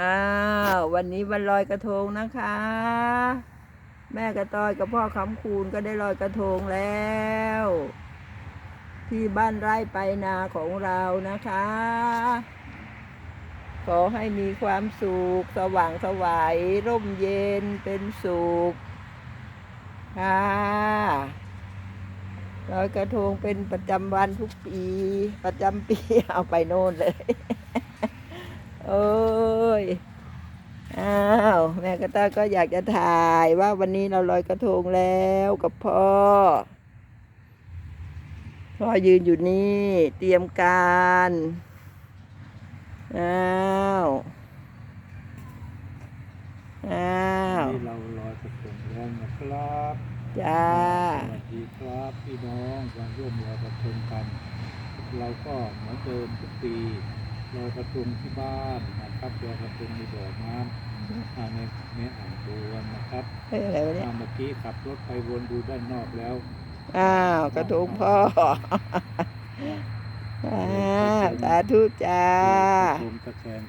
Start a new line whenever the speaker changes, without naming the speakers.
อ้าววันนี้วันลอยกระทงนะคะ แม่กระต้อยกับพ่อคำคูณก็ได้ลอยกระทงแล้ว ที่บ้านไร่ไปนาของเรานะคะ ขอให้มีความสุขสว่างสวัยร่มเย็นเป็นสุขค่ะลอยกระทงเป็นประจำวันทุกปี ประจำปีเอาไปโน่นเลยโอ้ย อ้าว แม่กระต้อยก็อยากจะถ่ายว่าวันนี้เราลอยกระทงแล้วกับพ่อ พ่อยืนอยู่นี่เตรียมการ อ้าว อ้าว
นี่เราลอยกระทงแล้วนะครับ
จ้า
สวัสดีครับพี่น้องมาร่วมลอยกระทงกัน เราก็เหมือนเดิมทุกปี ลอยกระทงที่บ้านนะครับลอยกระทงในบ่อน้ำอ่าในในอ่างบัวนะครับ
เฮ้ยอะไรวะเนี่ย
อ่าเมื่อกี้ขับรถไปวนดูด้านนอกแล้ว
อ้าวกระทงพ่ออ้าวสาธุจ้า
กระทงตะแคง